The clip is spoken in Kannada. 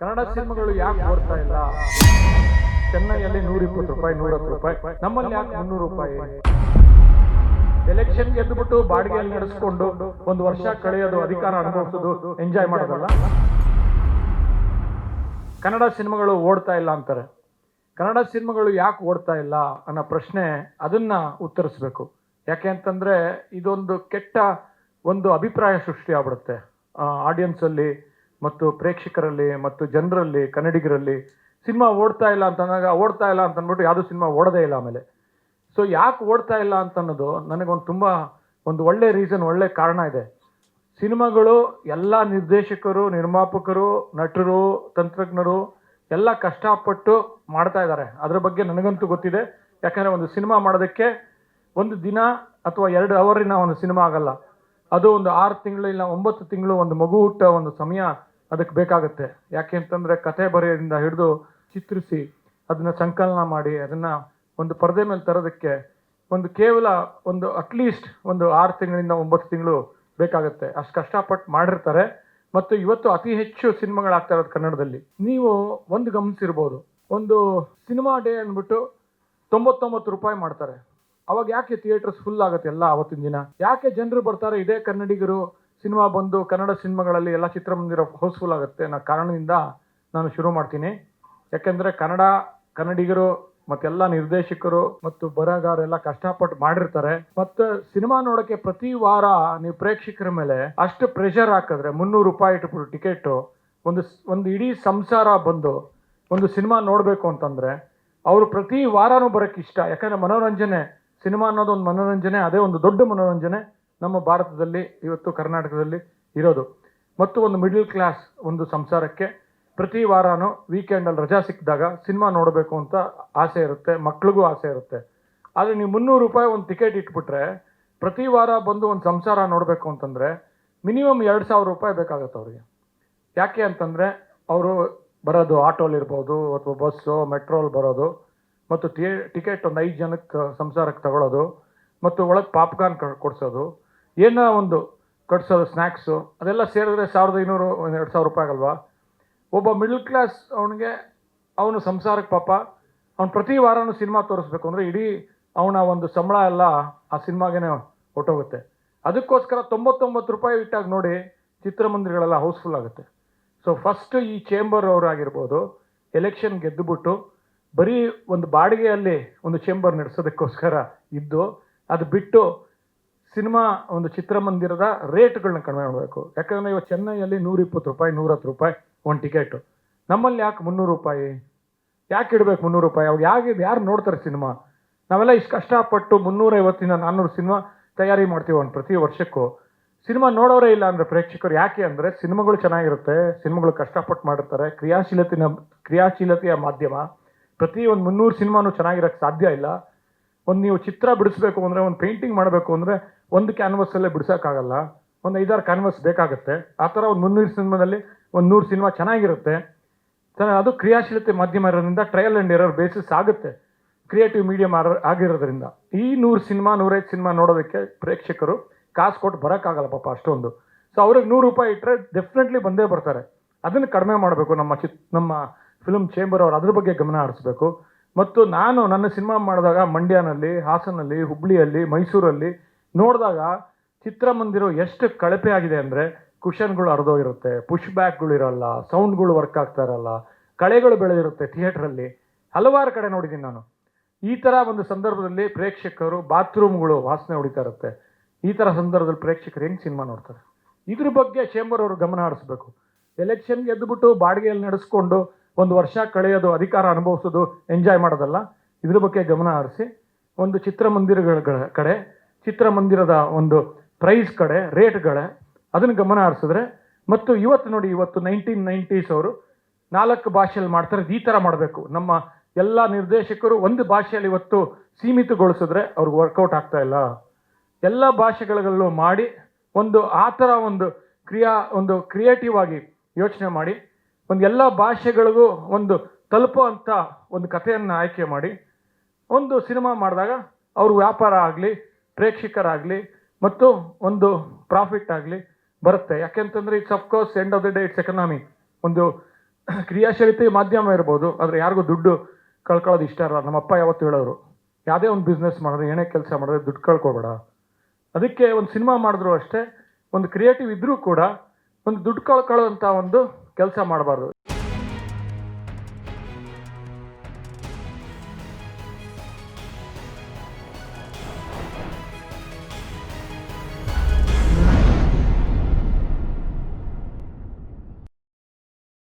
ಕನ್ನಡ ಸಿನಿಮಾಗಳು ಯಾಕೆ ಓಡ್ತಾ ಇಲ್ಲ? ಚೆನ್ನೈಯಲ್ಲಿ ನೂರ ಇಪ್ಪತ್ತು ರೂಪಾಯಿ ನೂರ ಹತ್ತು ರೂಪಾಯಿ. ನಮ್ಮಲ್ಲಿ ಯಾಕೆ ಮುನ್ನೂರು ರೂಪಾಯಿ? ಎಲೆಕ್ಷನ್ ಗೆದ್ದುಬಿಟ್ಟು ಬಾಡಿಗೆಯಲ್ಲಿ ನಡೆಸ್ಕೊಂಡು ಒಂದು ವರ್ಷ ಕಳೆಯೋದು, ಅಧಿಕಾರ ಅನುಭವಿಸೋದು ಎಂಜಾಯ್ ಮಾಡೋದಲ್ಲ? ಕನ್ನಡ ಸಿನಿಮಾಗಳು ಓಡ್ತಾ ಇಲ್ಲ ಅಂತಾರೆ. ಕನ್ನಡ ಸಿನಿಮಾಗಳು ಯಾಕೆ ಓಡ್ತಾ ಇಲ್ಲ ಅನ್ನೋ ಪ್ರಶ್ನೆ ಅದನ್ನ ಉತ್ತರಿಸ್ಬೇಕು. ಯಾಕೆ ಅಂತಂದ್ರೆ ಇದೊಂದು ಕೆಟ್ಟ ಒಂದು ಅಭಿಪ್ರಾಯ ಸೃಷ್ಟಿ ಆಗ್ಬಿಡುತ್ತೆ ಆಡಿಯನ್ಸ್ ಅಲ್ಲಿ ಮತ್ತು ಪ್ರೇಕ್ಷಕರಲ್ಲಿ ಮತ್ತು ಜನರಲ್ಲಿ, ಕನ್ನಡಿಗರಲ್ಲಿ ಸಿನಿಮಾ ಓಡ್ತಾ ಇಲ್ಲ ಅಂತ ಅಂದಾಗ ಓಡ್ತಾ ಇಲ್ಲ ಅಂತ ಅಂದ್ಬಿಟ್ಟು ಯಾವುದು ಸಿನಿಮಾ ಓಡದೇ ಇಲ್ಲ ಆಮೇಲೆ. ಸೊ ಯಾಕೆ ಓಡ್ತಾ ಇಲ್ಲ ಅಂತ ಅನ್ನೋದು ನನಗೊಂದು ತುಂಬ ಒಂದು ಒಳ್ಳೆ ರೀಸನ್ ಒಳ್ಳೆ ಕಾರಣ ಇದೆ. ಸಿನಿಮಾಗಳು ಎಲ್ಲ ನಿರ್ದೇಶಕರು, ನಿರ್ಮಾಪಕರು, ನಟರು, ತಂತ್ರಜ್ಞರು ಎಲ್ಲ ಕಷ್ಟಪಟ್ಟು ಮಾಡ್ತಾ ಇದ್ದಾರೆ. ಅದ್ರ ಬಗ್ಗೆ ನನಗಂತೂ ಗೊತ್ತಿದೆ. ಯಾಕಂದರೆ ಒಂದು ಸಿನಿಮಾ ಮಾಡೋದಕ್ಕೆ ಒಂದು ದಿನ ಅಥವಾ ಎರಡು ಅವರಿನ ಒಂದು ಸಿನಿಮಾ ಆಗಲ್ಲ. ಅದು ಒಂದು ಆರು ತಿಂಗಳು ಇಲ್ಲ, ಒಂಬತ್ತು ತಿಂಗಳು ಒಂದು ಮಗು ಹುಟ್ಟ ಒಂದು ಸಮಯ ಅದಕ್ಕೆ ಬೇಕಾಗುತ್ತೆ. ಯಾಕೆ ಅಂತಂದರೆ ಕತೆ ಬರೆಯೋದ್ರಿಂದ ಹಿಡಿದು ಚಿತ್ರಿಸಿ ಅದನ್ನ ಸಂಕಲನ ಮಾಡಿ ಅದನ್ನ ಒಂದು ಪರದೆ ಮೇಲೆ ತರೋದಕ್ಕೆ ಒಂದು ಕೇವಲ ಒಂದು ಅಟ್ಲೀಸ್ಟ್ ಒಂದು ಆರು ತಿಂಗಳಿಂದ ಒಂಬತ್ತು ತಿಂಗಳು ಬೇಕಾಗುತ್ತೆ. ಅಷ್ಟು ಕಷ್ಟಪಟ್ಟು ಮಾಡಿರ್ತಾರೆ. ಮತ್ತು ಇವತ್ತು ಅತಿ ಹೆಚ್ಚು ಸಿನಿಮಾಗಳಾಗ್ತಾ ಇರೋದು ಕನ್ನಡದಲ್ಲಿ. ನೀವು ಒಂದು ಗಮನಿಸಿರ್ಬೋದು. ಒಂದು ಸಿನಿಮಾ ಡೇ ಅಂದ್ಬಿಟ್ಟು ತೊಂಬತ್ತೊಂಬತ್ತು ರೂಪಾಯಿ ಮಾಡ್ತಾರೆ. ಅವಾಗ ಯಾಕೆ ಥಿಯೇಟರ್ಸ್ ಫುಲ್ ಆಗುತ್ತೆ ಎಲ್ಲ ಅವತ್ತಿನ ದಿನ? ಯಾಕೆ ಜನರು ಬರ್ತಾರೆ? ಇದೇ ಕನ್ನಡಿಗರು ಸಿನಿಮಾ ಬಂದು ಕನ್ನಡ ಸಿನಿಮಾಗಳಲ್ಲಿ ಎಲ್ಲ ಚಿತ್ರಮಂದಿರ ಹೌಸ್ಫುಲ್ ಆಗುತ್ತೆ ಅನ್ನೋ ಕಾರಣದಿಂದ ನಾನು ಶುರು ಮಾಡ್ತೀನಿ. ಯಾಕೆಂದರೆ ಕನ್ನಡ ಕನ್ನಡಿಗರು ಮತ್ತೆಲ್ಲ ನಿರ್ದೇಶಕರು ಮತ್ತು ಬರಹಗಾರರೆಲ್ಲ ಕಷ್ಟಪಟ್ಟು ಮಾಡಿರ್ತಾರೆ. ಮತ್ತು ಸಿನಿಮಾ ನೋಡಕ್ಕೆ ಪ್ರತಿ ವಾರ ನೀವು ಪ್ರೇಕ್ಷಕರ ಮೇಲೆ ಅಷ್ಟು ಪ್ರೆಷರ್ ಹಾಕಿದ್ರೆ ಮುನ್ನೂರು ರೂಪಾಯಿ ಇಟ್ಬಿಟ್ಟು ಟಿಕೆಟು. ಒಂದು ಒಂದು ಇಡೀ ಸಂಸಾರ ಬಂದು ಒಂದು ಸಿನಿಮಾ ನೋಡಬೇಕು ಅಂತಂದ್ರೆ ಅವರು ಪ್ರತಿ ವಾರನೂ ಬರೋಕ್ಕೆ ಇಷ್ಟ ಯಾಕಂದ್ರೆ ಮನೋರಂಜನೆ ಸಿನಿಮಾ ಅನ್ನೋದು ಒಂದು ಮನೋರಂಜನೆ, ಅದೇ ಒಂದು ದೊಡ್ಡ ಮನೋರಂಜನೆ ನಮ್ಮ ಭಾರತದಲ್ಲಿ, ಇವತ್ತು ಕರ್ನಾಟಕದಲ್ಲಿ ಇರೋದು. ಮತ್ತು ಒಂದು ಮಿಡಲ್ ಕ್ಲಾಸ್ ಒಂದು ಸಂಸಾರಕ್ಕೆ ಪ್ರತಿ ವಾರನೂ ವೀಕೆಂಡಲ್ಲಿ ರಜಾ ಸಿಕ್ಕಿದಾಗ ಸಿನಿಮಾ ನೋಡಬೇಕು ಅಂತ ಆಸೆ ಇರುತ್ತೆ, ಮಕ್ಳಿಗೂ ಆಸೆ ಇರುತ್ತೆ. ಆದರೆ ನೀವು ಮುನ್ನೂರು ರೂಪಾಯಿ ಒಂದು ಟಿಕೆಟ್ ಇಟ್ಬಿಟ್ರೆ ಪ್ರತಿ ವಾರ ಬಂದು ಒಂದು ಸಂಸಾರ ನೋಡಬೇಕು ಅಂತಂದರೆ ಮಿನಿಮಮ್ ಎರಡು ಸಾವಿರ ರೂಪಾಯಿ ಬೇಕಾಗುತ್ತೆ ಅವರಿಗೆ. ಯಾಕೆ ಅಂತಂದರೆ, ಅವರು ಬರೋದು ಆಟೋಲಿರ್ಬೋದು ಅಥವಾ ಬಸ್ಸು, ಮೆಟ್ರೋಲ್ ಬರೋದು ಮತ್ತು ಟಿಕೆಟ್ ಒಂದು ಐದು ಜನಕ್ಕೆ ಸಂಸಾರಕ್ಕೆ ತಗೊಳ್ಳೋದು ಮತ್ತು ಒಳಗೆ ಪಾಪ್ಕಾರ್ನ್ ಕೊಡಿಸೋದು, ಏನೋ ಒಂದು ಕಟ್ಸೋದು ಸ್ನ್ಯಾಕ್ಸು ಅದೆಲ್ಲ ಸೇರಿದ್ರೆ ಸಾವಿರದ ಐನೂರು ಎರಡು ಸಾವಿರ ರೂಪಾಯಿ ಆಗಲ್ವಾ? ಒಬ್ಬ ಮಿಡ್ಲ್ ಕ್ಲಾಸ್ ಅವನಿಗೆ, ಅವನು ಸಂಸಾರಕ್ಕೆ ಪಾಪ, ಅವ್ನು ಪ್ರತಿ ವಾರನೂ ಸಿನಿಮಾ ತೋರಿಸ್ಬೇಕು ಅಂದರೆ ಇಡೀ ಅವನ ಒಂದು ಸಂಬಳ ಎಲ್ಲ ಆ ಸಿನಿಮಾಗೆ ಹೊಟ್ಟೋಗುತ್ತೆ ಅದಕ್ಕೋಸ್ಕರ ತೊಂಬತ್ತೊಂಬತ್ತು ರೂಪಾಯಿ ಇಟ್ಟಾಗ ನೋಡಿ ಚಿತ್ರಮಂದಿರಗಳೆಲ್ಲ ಹೌಸ್ಫುಲ್ ಆಗುತ್ತೆ. ಸೊ ಫಸ್ಟ್ ಈ ಚೇಂಬರ್ ಅವರಾಗಿರ್ಬೋದು ಎಲೆಕ್ಷನ್ ಗೆದ್ದುಬಿಟ್ಟು ಬರೀ ಒಂದು ಬಾಡಿಗೆಯಲ್ಲಿ ಒಂದು ಚೇಂಬರ್ ನಡೆಸೋದಕ್ಕೋಸ್ಕರ ಇದ್ದು, ಅದು ಬಿಟ್ಟು ಸಿನಿಮಾ ಒಂದು ಚಿತ್ರಮಂದಿರದ ರೇಟ್ಗಳನ್ನ ಕಡಿಮೆ ಮಾಡಬೇಕು. ಯಾಕಂದರೆ ಇವತ್ತು ಚೆನ್ನೈಯಲ್ಲಿ ನೂರಿಪ್ಪತ್ತು ರೂಪಾಯಿ, ನೂರತ್ತು ರೂಪಾಯಿ ಒಂದು ಟಿಕೆಟು. ನಮ್ಮಲ್ಲಿ ಯಾಕೆ ಮುನ್ನೂರು ರೂಪಾಯಿ? ಯಾಕೆ ಇಡಬೇಕು ಮುನ್ನೂರು ರೂಪಾಯಿ? ಅವ್ರು ಯಾಕೆ ಯಾರು ನೋಡ್ತಾರೆ ಸಿನಿಮಾ? ನಾವೆಲ್ಲ ಇಷ್ಟು ಕಷ್ಟಪಟ್ಟು ಮುನ್ನೂರೈವತ್ತಿಂದ ನಾನ್ನೂರು ಸಿನಿಮಾ ತಯಾರಿ ಮಾಡ್ತೀವಿ ಒಂದು ಪ್ರತಿ ವರ್ಷಕ್ಕೂ. ಸಿನಿಮಾ ನೋಡೋರೇ ಇಲ್ಲ ಅಂದರೆ ಪ್ರೇಕ್ಷಕರು ಯಾಕೆ ಅಂದರೆ ಸಿನಿಮಾಗಳು ಚೆನ್ನಾಗಿರುತ್ತೆ, ಸಿನಿಮಾಗಳು ಕಷ್ಟಪಟ್ಟು ಮಾಡಿರ್ತಾರೆ, ಕ್ರಿಯಾಶೀಲತೆನ, ಕ್ರಿಯಾಶೀಲತೆಯ ಮಾಧ್ಯಮ. ಪ್ರತಿ ಒಂದು ಮುನ್ನೂರು ಸಿನಿಮಾನು ಚೆನ್ನಾಗಿರೋಕ್ಕೆ ಸಾಧ್ಯ ಇಲ್ಲ. ಒಂದು ನೀವು ಚಿತ್ರ ಬಿಡಿಸ್ಬೇಕು ಅಂದರೆ, ಒಂದು ಪೇಂಟಿಂಗ್ ಮಾಡಬೇಕು ಅಂದರೆ, ಒಂದು ಕ್ಯಾನ್ವಸಲ್ಲೇ ಬಿಡಿಸೋಕ್ಕಾಗಲ್ಲ. ಒಂದು ಐದಾರು ಕ್ಯಾನ್ವಸ್ ಬೇಕಾಗುತ್ತೆ. ಆ ಥರ ಒಂದು ಮುನ್ನೂರು ಸಿನಿಮಾದಲ್ಲಿ ಒಂದು ನೂರು ಸಿನಿಮಾ ಚೆನ್ನಾಗಿರುತ್ತೆ. ಸರ್, ಅದು ಕ್ರಿಯಾಶೀಲತೆ ಮಾಧ್ಯಮ ಇರೋದ್ರಿಂದ ಟ್ರಯಲ್ ಆ್ಯಂಡ್ ಎರರ್ ಬೇಸಿಸ್ ಆಗುತ್ತೆ. ಕ್ರಿಯೇಟಿವ್ ಮೀಡಿಯಮ್ ಆಗಿರೋದ್ರಿಂದ. ಈ ನೂರು ಸಿನಿಮಾ, ನೂರೈದು ಸಿನಿಮಾ ನೋಡೋದಕ್ಕೆ ಪ್ರೇಕ್ಷಕರು ಕಾಸು ಕೊಟ್ಟು ಬರೋಕ್ಕಾಗಲ್ಲ ಪಾಪ ಅಷ್ಟೊಂದು. ಸೊ ಅವ್ರಿಗೆ ನೂರು ರೂಪಾಯಿ ಇಟ್ಟರೆ ಡೆಫಿನೆಟ್ಲಿ ಬಂದೇ ಬರ್ತಾರೆ. ಅದನ್ನು ಕಡಿಮೆ ಮಾಡಬೇಕು ನಮ್ಮ ಚಿತ್, ನಮ್ಮ ಫಿಲ್ಮ್ ಚೇಂಬರ್ ಅವರು ಅದ್ರ ಬಗ್ಗೆ ಗಮನ ಹರಿಸ್ಬೇಕು. ಮತ್ತು ನಾನು ನನ್ನ ಸಿನಿಮಾ ಮಾಡಿದಾಗ ಮಂಡ್ಯನಲ್ಲಿ, ಹಾಸನಲ್ಲಿ, ಹುಬ್ಳಿಯಲ್ಲಿ, ಮೈಸೂರಲ್ಲಿ ನೋಡಿದಾಗ ಚಿತ್ರಮಂದಿರ ಎಷ್ಟು ಕಳಪೆ ಆಗಿದೆ ಅಂದರೆ ಕುಷನ್ಗಳು ಹರಿದೋಗಿರುತ್ತೆ ಪುಷ್ ಬ್ಯಾಕ್ಗಳು ಇರಲ್ಲ ಸೌಂಡ್ಗಳು ವರ್ಕ್ ಆಗ್ತಾ ಇರಲ್ಲ, ಕಳೆಗಳು ಬೆಳೆದಿರುತ್ತೆ ಥಿಯೇಟ್ರಲ್ಲಿ ಹಲವಾರು ಕಡೆ ನೋಡಿದ್ದೀನಿ ನಾನು. ಈ ಥರ ಒಂದು ಸಂದರ್ಭದಲ್ಲಿ ಪ್ರೇಕ್ಷಕರು ಬಾತ್ರೂಮ್ಗಳು ವಾಸನೆ ಹೊಡಿತಾ ಇರುತ್ತೆ. ಈ ಥರ ಸಂದರ್ಭದಲ್ಲಿ ಪ್ರೇಕ್ಷಕರು ಹೆಂಗೆ ಸಿನಿಮಾ ನೋಡ್ತಾರೆ? ಇದ್ರ ಬಗ್ಗೆ ಚೇಂಬರ್ ಅವರು ಗಮನ ಹರಿಸ್ಬೇಕು. ಎಲೆಕ್ಷನ್ ಗೆದ್ದುಬಿಟ್ಟು ಬಾಡಿಗೆಯಲ್ಲಿ ನಡೆಸ್ಕೊಂಡು ಒಂದು ವರ್ಷ ಕಳೆಯೋದು, ಅಧಿಕಾರ ಅನುಭವಿಸೋದು ಎಂಜಾಯ್ ಮಾಡೋದಲ್ಲ, ಇದ್ರ ಬಗ್ಗೆ ಗಮನ ಹರಿಸಿ, ಒಂದು ಚಿತ್ರಮಂದಿರಗಳ ಗಳ- ಕಡೆ, ಚಿತ್ರಮಂದಿರದ ಒಂದು ಪ್ರೈಸ್ ಕಡೆ ರೇಟ್ಗಳೆ ಅದನ್ನು ಗಮನ ಹರಿಸಿದ್ರೆ, ಮತ್ತು ಇವತ್ತು ನೋಡಿ, ಇವತ್ತು ನೈನ್ಟೀನ್ ನೈಂಟೀಸ್ ಅವರು ನಾಲ್ಕು ಭಾಷೆಯಲ್ಲಿ ಮಾಡ್ತಾರೆ, ಈ ಥರ ಮಾಡಬೇಕು. ನಮ್ಮ ಎಲ್ಲ ನಿರ್ದೇಶಕರು ಒಂದು ಭಾಷೆಯಲ್ಲಿ ಇವತ್ತು ಸೀಮಿತಗೊಳಿಸಿದ್ರೆ ಅವ್ರಿಗೆ ವರ್ಕೌಟ್ ಆಗ್ತಾ ಇಲ್ಲ. ಎಲ್ಲ ಭಾಷೆಗಳಲ್ಲೂ ಮಾಡಿ, ಒಂದು ಆ ಥರ ಒಂದು ಕ್ರಿಯಾ, ಒಂದು ಕ್ರಿಯೇಟಿವ್ ಆಗಿ ಯೋಚನೆ ಮಾಡಿ ಒಂದು ಎಲ್ಲ ಭಾಷೆಗಳಿಗೂ ಒಂದು ತಲುಪುವಂಥ ಒಂದು ಕಥೆಯನ್ನು ಆಯ್ಕೆ ಮಾಡಿ, ಒಂದು ಸಿನಿಮಾ ಮಾಡಿದಾಗ ಅವ್ರ ವ್ಯಾಪಾರ ಆಗಲಿ, ಪ್ರೇಕ್ಷಕರಾಗಲಿ ಮತ್ತು ಒಂದು ಪ್ರಾಫಿಟ್ ಆಗಲಿ ಬರುತ್ತೆ. ಯಾಕೆಂತಂದ್ರೆ it's of course end of the day it's economy ಒಂದು ಕ್ರಿಯಾಶೀಲತೆ ಮಾಧ್ಯಮ ಇರ್ಬೋದು, ಆದರೆ ಯಾರಿಗೂ ದುಡ್ಡು ಕಳ್ಕೊಳ್ಳೋದು ಇಷ್ಟ ಇರಲ್ಲ. ನಮ್ಮಪ್ಪ ಯಾವತ್ತು ಹೇಳೋರು, ಯಾವುದೇ ಒಂದು ಬಿಸ್ನೆಸ್ ಮಾಡಿದ್ರೆ, ಏನೇ ಕೆಲಸ ಮಾಡಿದ್ರೆ ದುಡ್ಡು ಕಳ್ಕೊಬೇಡ. ಅದಕ್ಕೆ ಒಂದು ಸಿನಿಮಾ ಮಾಡಿದ್ರು ಅಷ್ಟೇ, ಒಂದು ಕ್ರಿಯೇಟಿವ್ ಇದ್ದರೂ ಕೂಡ ಒಂದು ದುಡ್ಡು ಕಳ್ಕೊಳ್ಳೋಂಥ ಒಂದು ಕೆಲಸ ಮಾಡಬಾರ್ದು.